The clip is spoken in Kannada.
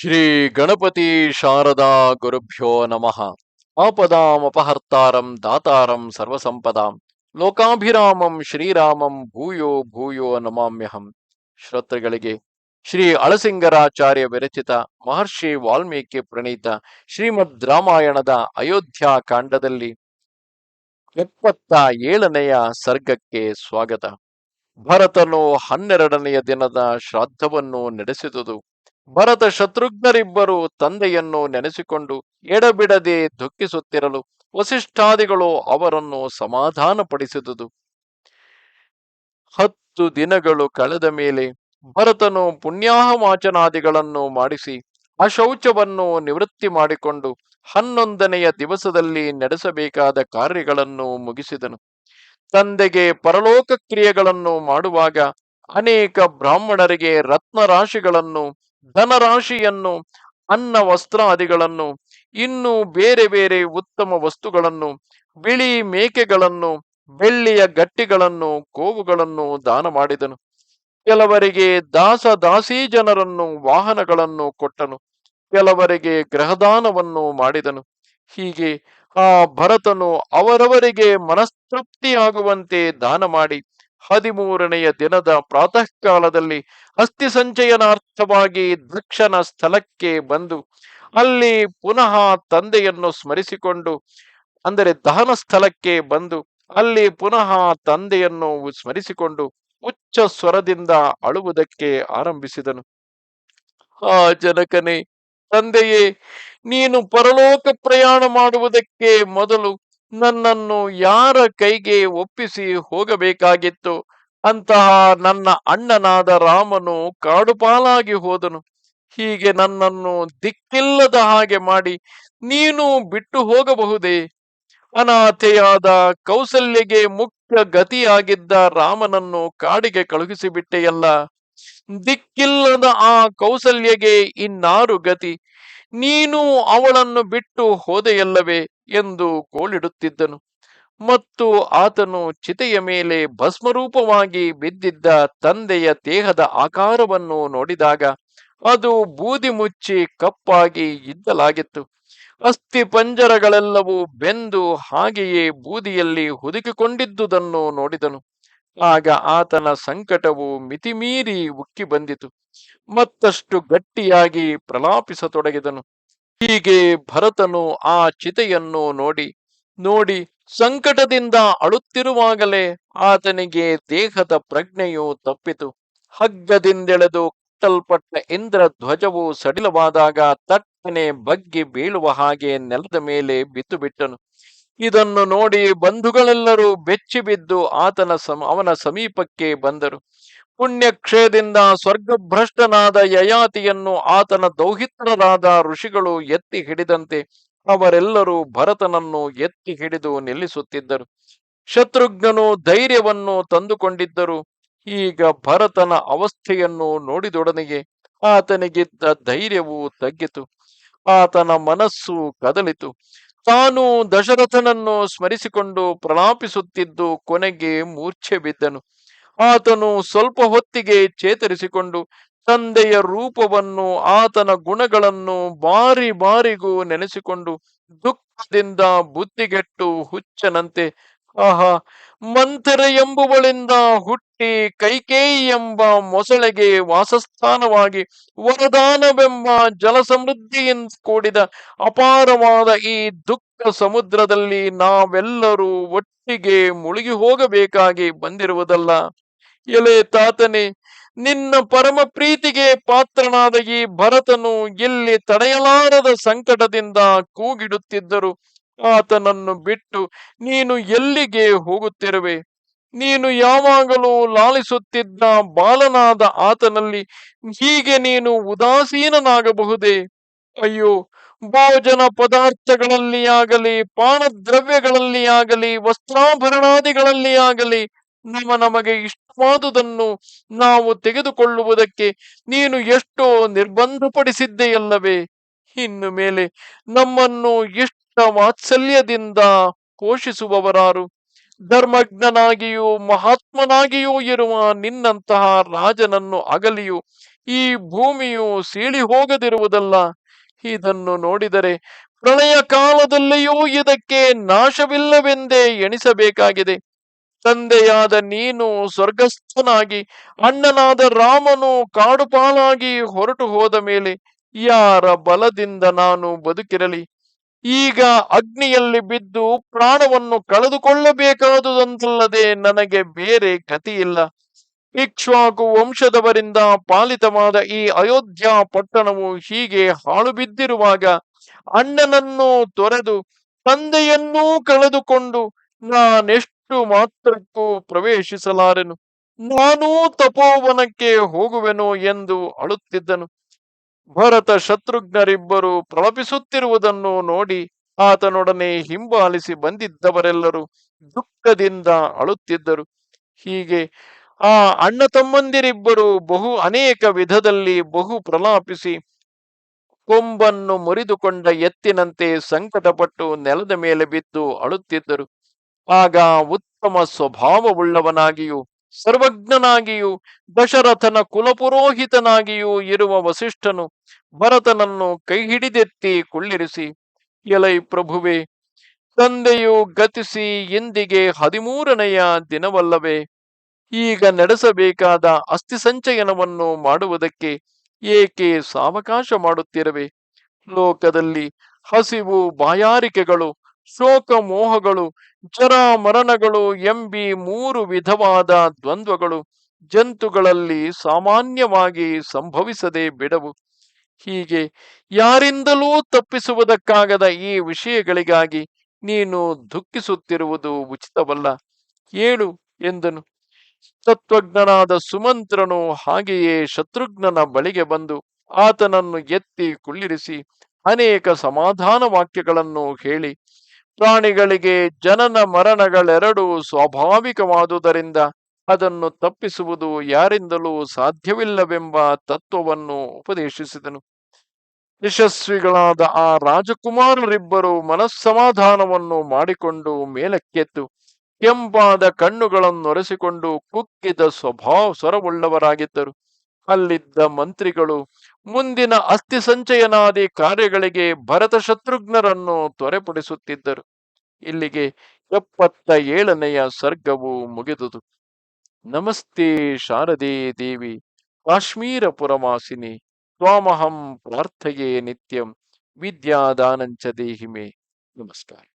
ಶ್ರೀ ಗಣಪತಿ ಶಾರದಾ ಗುರುಭ್ಯೋ ನಮಃ. ಆಪದಾಮಪಹರ್ತಾರಂ ದಾತಾರಂ ಸರ್ವಸಂಪದಾಂ. ಲೋಕಾಭಿರಾಮಂ ಶ್ರೀರಾಮಂ ಭೂಯೋ ಭೂಯೋ ನಮಾಮ್ಯಹಂ. ಶ್ರೋತೃಗಳಿಗೆ, ಶ್ರೀ ಅಳಸಿಂಗರಾಚಾರ್ಯ ವಿರಚಿತ ಮಹರ್ಷಿ ವಾಲ್ಮೀಕಿ ಪ್ರಣೀತ ಶ್ರೀಮದ್ ರಾಮಾಯಣದ ಅಯೋಧ್ಯ ಕಾಂಡದಲ್ಲಿ ಎಪ್ಪತ್ತ ಏಳನೆಯ ಸರ್ಗಕ್ಕೆ ಸ್ವಾಗತ. ಭರತನು ಹನ್ನೆರಡನೆಯ ದಿನದ ಶ್ರಾದ್ದವನ್ನು ನಡೆಸಿದುದು. ಭರತ ಶತ್ರುಘ್ನರಿಬ್ಬರು ತಂದೆಯನ್ನು ನೆನೆಸಿಕೊಂಡು ಎಡಬಿಡದೆ ದುಃಖಿಸುತ್ತಿರಲು ವಸಿಷ್ಠಾದಿಗಳು ಅವರನ್ನು ಸಮಾಧಾನಪಡಿಸಿದುದು. ಹತ್ತು ದಿನಗಳು ಕಳೆದ ಮೇಲೆ ಭರತನು ಪುಣ್ಯಾಹವಾಚನಾದಿಗಳನ್ನು ಮಾಡಿಸಿ ಅಶೌಚವನ್ನು ನಿವೃತ್ತಿ ಮಾಡಿಕೊಂಡು ಹನ್ನೊಂದನೆಯ ದಿವಸದಲ್ಲಿ ನಡೆಸಬೇಕಾದ ಕಾರ್ಯಗಳನ್ನು ಮುಗಿಸಿದನು. ತಂದೆಗೆ ಪರಲೋಕ ಕ್ರಿಯೆಗಳನ್ನು ಮಾಡುವಾಗ ಅನೇಕ ಬ್ರಾಹ್ಮಣರಿಗೆ ರತ್ನರಾಶಿಗಳನ್ನು ಧನರಾಶಿಯನ್ನು, ಅನ್ನ ವಸ್ತ್ರಾದಿಗಳನ್ನು, ಇನ್ನು ಬೇರೆ ಬೇರೆ ಉತ್ತಮ ವಸ್ತುಗಳನ್ನು, ಬಿಳಿ ಮೇಕೆಗಳನ್ನು, ಬೆಳ್ಳಿಯ ಗಟ್ಟಿಗಳನ್ನು, ಕೋವುಗಳನ್ನು ದಾನ ಮಾಡಿದನು. ಕೆಲವರಿಗೆ ದಾಸ ದಾಸಿ ಜನರನ್ನು, ವಾಹನಗಳನ್ನು ಕೊಟ್ಟನು. ಕೆಲವರಿಗೆ ಗ್ರಹದಾನವನ್ನು ಮಾಡಿದನು. ಹೀಗೆ ಆ ಭರತನು ಅವರವರಿಗೆ ಮನಸ್ತೃಪ್ತಿಯಾಗುವಂತೆ ದಾನ ಮಾಡಿ ಹದಿಮೂರನೆಯ ದಿನದ ಪ್ರಾತಃ ಕಾಲದಲ್ಲಿ ಅಸ್ಥಿ ಸಂಚಯನಾರ್ಥವಾಗಿ ದಕ್ಷನ ಸ್ಥಳಕ್ಕೆ ಬಂದು ಅಲ್ಲಿ ಪುನಃ ತಂದೆಯನ್ನು ಸ್ಮರಿಸಿಕೊಂಡು, ಅಂದರೆ ದಹನ ಸ್ಥಳಕ್ಕೆ ಬಂದು ಅಲ್ಲಿ ಪುನಃ ತಂದೆಯನ್ನು ಸ್ಮರಿಸಿಕೊಂಡು ಉಚ್ಚ ಸ್ವರದಿಂದ ಅಳುವುದಕ್ಕೆ ಆರಂಭಿಸಿದನು. ಆ ಜನಕನೇ, ತಂದೆಯೇ, ನೀನು ಪರಲೋಕ ಪ್ರಯಾಣ ಮಾಡುವುದಕ್ಕೆ ಮೊದಲು ನನ್ನನ್ನು ಯಾರ ಕೈಗೆ ಒಪ್ಪಿಸಿ ಹೋಗಬೇಕಾಗಿತ್ತು? ಅಂತಹ ನನ್ನ ಅಣ್ಣನಾದ ರಾಮನು ಕಾಡುಪಾಲಾಗಿ ಹೋದನು. ಹೀಗೆ ನನ್ನನ್ನು ದಿಕ್ಕಿಲ್ಲದ ಹಾಗೆ ಮಾಡಿ ನೀನು ಬಿಟ್ಟು ಹೋಗಬಹುದೇ? ಅನಾಥೆಯಾದ ಕೌಸಲ್ಯಗೆ ಮುಖ್ಯ ಗತಿಯಾಗಿದ್ದ ರಾಮನನ್ನು ಕಾಡಿಗೆ ಕಳುಹಿಸಿಬಿಟ್ಟೆಯಲ್ಲ? ದಿಕ್ಕಿಲ್ಲದ ಆ ಕೌಸಲ್ಯಗೆ ಇನ್ನಾರು ಗತಿ? ನೀನು ಅವಳನ್ನು ಬಿಟ್ಟು ಹೋದೆಯಲ್ಲವೇ? ಎಂದು ಕೋಳಿಡುತ್ತಿದ್ದನು ಮತ್ತು ಆತನು ಚಿತೆಯ ಮೇಲೆ ಭಸ್ಮರೂಪವಾಗಿ ಬಿದ್ದಿದ್ದ ತಂದೆಯ ದೇಹದ ಆಕಾರವನ್ನು ನೋಡಿದಾಗ ಅದು ಬೂದಿ ಮುಚ್ಚಿ ಕಪ್ಪಾಗಿ ಇದ್ದಲಾಗಿತ್ತು. ಅಸ್ಥಿ ಪಂಜರಗಳೆಲ್ಲವೂ ಬೆಂದು ಹಾಗೆಯೇ ಬೂದಿಯಲ್ಲಿ ಹುದುಕಿಕೊಂಡಿದ್ದುದನ್ನು ನೋಡಿದನು. ಆಗ ಆತನ ಸಂಕಟವು ಮಿತಿಮೀರಿ ಉಕ್ಕಿ ಬಂದಿತು. ಮತ್ತಷ್ಟು ಗಟ್ಟಿಯಾಗಿ ಪ್ರಲಾಪಿಸತೊಡಗಿದನು. ಹೀಗೆ ಭರತನು ಆ ಚಿತೆಯನ್ನು ನೋಡಿ ನೋಡಿ ಸಂಕಟದಿಂದ ಅಳುತ್ತಿರುವಾಗಲೇ ಆತನಿಗೆ ದೇಹದ ಪ್ರಜ್ಞೆಯು ತಪ್ಪಿತು. ಹಗ್ಗದಿಂದೆಳೆದು ಕಟ್ಟಲ್ಪಟ್ಟ ಇಂದ್ರ ಧ್ವಜವು ಸಡಿಲವಾದಾಗ ತಟ್ಟನೆ ಬಗ್ಗಿ ಬೀಳುವ ಹಾಗೆ ನೆಲದ ಮೇಲೆ ಬಿತ್ತು ಬಿಟ್ಟನು ಇದನ್ನು ನೋಡಿ ಬಂಧುಗಳೆಲ್ಲರೂ ಬೆಚ್ಚಿ ಬಿದ್ದು ಆತನ ಸಮ, ಅವನ ಸಮೀಪಕ್ಕೆ ಬಂದರು. ಪುಣ್ಯಕ್ಷಯದಿಂದ ಸ್ವರ್ಗಭ್ರಷ್ಟನಾದ ಯಯಾತಿಯನ್ನು ಆತನ ದೌಹಿತ್ರರಾದ ಋಷಿಗಳು ಎತ್ತಿ ಹಿಡಿದಂತೆ ಅವರೆಲ್ಲರೂ ಭರತನನ್ನು ಎತ್ತಿ ಹಿಡಿದು ನಿಲ್ಲಿಸುತ್ತಿದ್ದರು. ಶತ್ರುಘ್ನನು ಧೈರ್ಯವನ್ನು ತಂದುಕೊಂಡಿದ್ದರು. ಈಗ ಭರತನ ಅವಸ್ಥೆಯನ್ನು ನೋಡಿದೊಡನೆಗೆ ಆತನಿಗಿದ್ದ ಧೈರ್ಯವು ತಗ್ಗಿತು. ಆತನ ಮನಸ್ಸು ಕದಲಿತು. ತಾನು ದಶರಥನನ್ನು ಸ್ಮರಿಸಿಕೊಂಡು ಪ್ರಲಾಪಿಸುತ್ತಿದ್ದು ಕೊನೆಗೆ ಮೂರ್ಛೆ ಬಿದ್ದನು ಆತನು ಸ್ವಲ್ಪ ಹೊತ್ತಿಗೆ ಚೇತರಿಸಿಕೊಂಡು ತಂದೆಯ ರೂಪವನ್ನು, ಆತನ ಗುಣಗಳನ್ನು ಬಾರಿ ಬಾರಿಗೂ ನೆನೆಸಿಕೊಂಡು ದುಃಖದಿಂದ ಬುದ್ಧಿಗೆಟ್ಟು ಹುಚ್ಚನಂತೆ, ಆಹಾ, ಮಂಥರ ಎಂಬುವಳಿಂದ ಹುಟ್ಟಿ ಕೈಕೇಯಿ ಎಂಬ ಮೊಸಳೆಗೆ ವಾಸಸ್ಥಾನವಾಗಿ ವರದಾನವೆಂಬ ಜಲಸಮೃದ್ಧಿಯಿಂದ ಕೂಡಿದ ಅಪಾರವಾದ ಈ ದುಃಖ ಸಮುದ್ರದಲ್ಲಿ ನಾವೆಲ್ಲರೂ ಒಟ್ಟಿಗೆ ಮುಳುಗಿ ಹೋಗಬೇಕಾಗಿ ಬಂದಿರುವುದಲ್ಲ. ಎಲೆ ತಾತನೆ, ನಿನ್ನ ಪರಮ ಪ್ರೀತಿಗೆ ಪಾತ್ರನಾದ ಈ ಭರತನು ಇಲ್ಲಿ ತಡೆಯಲಾರದ ಸಂಕಟದಿಂದ ಕೂಗಿಡುತ್ತಿದ್ದರು. ಆತನನ್ನು ಬಿಟ್ಟು ನೀನು ಎಲ್ಲಿಗೆ ಹೋಗುತ್ತಿರುವೆ? ನೀನು ಯಾವಾಗಲೂ ಲಾಲಿಸುತ್ತಿದ್ದ ಬಾಲನಾದ ಆತನಲ್ಲಿ ಹೀಗೆ ನೀನು ಉದಾಸೀನನಾಗಬಹುದೇ? ಅಯ್ಯೋ, ಭೋಜನ ಪದಾರ್ಥಗಳಲ್ಲಿ ಆಗಲಿ, ಪಾನದ್ರವ್ಯಗಳಲ್ಲಿ ಆಗಲಿ, ವಸ್ತ್ರಾಭರಣಾದಿಗಳಲ್ಲಿ ಆಗಲಿ, ನಮ್ಮ ನಮಗೆ ಇಷ್ಟವಾದುದನ್ನು ನಾವು ತೆಗೆದುಕೊಳ್ಳುವುದಕ್ಕೆ ನೀನು ಎಷ್ಟೋ ನಿರ್ಬಂಧಪಡಿಸಿದ್ದೆಯಲ್ಲವೇ? ಇನ್ನು ಮೇಲೆ ನಮ್ಮನ್ನು ಇಷ್ಟ ವಾತ್ಸಲ್ಯದಿಂದ ಪೋಷಿಸುವವರಾರು. ಧರ್ಮಜ್ಞನಾಗಿಯೂ ಮಹಾತ್ಮನಾಗಿಯೂ ಇರುವ ನಿನ್ನಂತಹ ರಾಜನನ್ನು ಅಗಲಿಯು ಈ ಭೂಮಿಯು ಸೀಳಿ ಹೋಗದಿರುವುದಲ್ಲ ಇದನ್ನು ನೋಡಿದರೆ ಪ್ರಳಯ ಕಾಲದಲ್ಲಿಯೂ ಇದಕ್ಕೆ ನಾಶವಿಲ್ಲವೆಂದೇ ಎಣಿಸಬೇಕಾಗಿದೆ. ತಂದೆಯಾದ ನೀನು ಸ್ವರ್ಗಸ್ಥನಾಗಿ, ಅಣ್ಣನಾದ ರಾಮನು ಕಾಡುಪಾಲಾಗಿ ಹೊರಟು ಹೋದ ಮೇಲೆ ಯಾರ ಬಲದಿಂದ ನಾನು ಬದುಕಿರಲಿ? ಈಗ ಅಗ್ನಿಯಲ್ಲಿ ಬಿದ್ದು ಪ್ರಾಣವನ್ನು ಕಳೆದುಕೊಳ್ಳಬೇಕಾದುದಂತಲ್ಲದೆ ನನಗೆ ಬೇರೆ ಗತಿಯಿಲ್ಲ ಇಕ್ಷ್ವಾಕು ವಂಶದವರಿಂದ ಪಾಲಿತವಾದ ಈ ಅಯೋಧ್ಯ ಪಟ್ಟಣವು ಹೀಗೆ ಹಾಳು ಬಿದ್ದಿರುವಾಗ ಅಣ್ಣನನ್ನು ತೊರೆದು ತಂದೆಯನ್ನೂ ಕಳೆದುಕೊಂಡು ನಾನೆಷ್ಟು ಮಾತ್ರಕ್ಕೂ ಪ್ರವೇಶಿಸಲಾರೆನು. ನಾನೂ ತಪೋವನಕ್ಕೆ ಹೋಗುವೆನು ಎಂದು ಅಳುತ್ತಿದ್ದನು. ಭರತ ಶತ್ರುಘ್ನರಿಬ್ಬರು ಪ್ರಲಪಿಸುತ್ತಿರುವುದನ್ನು ನೋಡಿ ಆತನೊಡನೆ ಹಿಂಬಾಲಿಸಿ ಬಂದಿದ್ದವರೆಲ್ಲರೂ ದುಃಖದಿಂದ ಅಳುತ್ತಿದ್ದರು. ಹೀಗೆ ಆ ಅಣ್ಣ ತಮ್ಮಂದಿರಿಬ್ಬರು ಬಹು ಅನೇಕ ವಿಧದಲ್ಲಿ ಬಹು ಪ್ರಲಾಪಿಸಿ ಕೊಂಬನ್ನು ಮುರಿದುಕೊಂಡ ಎತ್ತಿನಂತೆ ಸಂಕಟಪಟ್ಟು ನೆಲದ ಮೇಲೆ ಬಿದ್ದು ಅಳುತ್ತಿದ್ದರು. ಆಗ ಉತ್ತಮ ಸ್ವಭಾವವುಳ್ಳವನಾಗಿಯೂ, ಸರ್ವಜ್ಞನಾಗಿಯೂ, ದಶರಥನ ಕುಲಪುರೋಹಿತನಾಗಿಯೂ ಇರುವ ವಸಿಷ್ಠನು ಭರತನನ್ನು ಕೈ ಹಿಡಿದೆತ್ತಿ ಕುಳ್ಳಿರಿಸಿ, ಎಲೈ ಪ್ರಭುವೆ, ತಂದೆಯು ಗತಿಸಿ ಇಂದಿಗೆ ಹದಿಮೂರನೆಯ ದಿನವಲ್ಲವೇ, ಈಗ ನಡೆಸಬೇಕಾದ ಅಸ್ಥಿ ಸಂಚಯನವನ್ನು ಮಾಡುವುದಕ್ಕೆ ಏಕೆ ಸಾವಕಾಶ ಮಾಡುತ್ತಿರುವೆ? ಲೋಕದಲ್ಲಿ ಹಸಿವು ಬಾಯಾರಿಕೆಗಳು ಶೋಕ ಮೋಹಗಳು ಜರ ಮರಣಗಳು ಎಂಬಿ ಮೂರು ವಿಧವಾದ ದ್ವಂದ್ವಗಳು ಜಂತುಗಳಲ್ಲಿ ಸಾಮಾನ್ಯವಾಗಿ ಸಂಭವಿಸದೆ ಬಿಡವು. ಹೀಗೆ ಯಾರಿಂದಲೂ ತಪ್ಪಿಸುವುದಕ್ಕಾಗದ ಈ ವಿಷಯಗಳಿಗಾಗಿ ನೀನು ದುಃಖಿಸುತ್ತಿರುವುದು ಉಚಿತವಲ್ಲ. ಏಳು ಎಂದನು. ತತ್ವಜ್ಞನಾದ ಸುಮಂತ್ರನು ಹಾಗೆಯೇ ಶತ್ರುಘ್ನನ ಬಳಿಗೆ ಬಂದು ಆತನನ್ನು ಎತ್ತಿ ಕುಳ್ಳಿರಿಸಿ ಅನೇಕ ಸಮಾಧಾನ ವಾಕ್ಯಗಳನ್ನು ಹೇಳಿ ಪ್ರಾಣಿಗಳಿಗೆ ಜನನ ಮರಣಗಳೆರಡೂ ಸ್ವಾಭಾವಿಕವಾದುದರಿಂದ ಅದನ್ನು ತಪ್ಪಿಸುವುದು ಯಾರಿಂದಲೂ ಸಾಧ್ಯವಿಲ್ಲವೆಂಬ ತತ್ವವನ್ನು ಉಪದೇಶಿಸಿದನು. ಯಶಸ್ವಿಗಳಾದ ಆ ರಾಜಕುಮಾರರಿಬ್ಬರು ಮನಸ್ಸಮಾಧಾನವನ್ನು ಮಾಡಿಕೊಂಡು ಮೇಲಕ್ಕೆತ್ತು. ಕೆಂಪಾದ ಕಣ್ಣುಗಳನ್ನೊರೆಸಿಕೊಂಡು ಕುಕ್ಕಿದ ಸ್ವಭಾವ ಸ್ವರವುಳ್ಳವರಾಗಿದ್ದರು. ಅಲ್ಲಿದ್ದ ಮಂತ್ರಿಗಳು ಮುಂದಿನ ಅಸ್ಥಿ ಸಂಚಯನಾದಿ ಕಾರ್ಯಗಳಿಗೆ ಭರತ ಶತ್ರುಘ್ನರನ್ನು ತ್ವರೆಪಡಿಸುತ್ತಿದ್ದರು. ಇಲ್ಲಿಗೆ ಎಪ್ಪತ್ತ ಏಳನೆಯ ಸರ್ಗವು ಮುಗಿದುದು. ನಮಸ್ತೆ ಶಾರದೇ ದೇವಿ ಕಾಶ್ಮೀರ ಪುರಮಾಸಿನಿ ತ್ವಾಮಹಂ ಪ್ರಾರ್ಥೆಯೇ ನಿತ್ಯಂ, ವಿದ್ಯಾದಾನಂಚ ದೇಹಿಮೆ. ನಮಸ್ಕಾರ.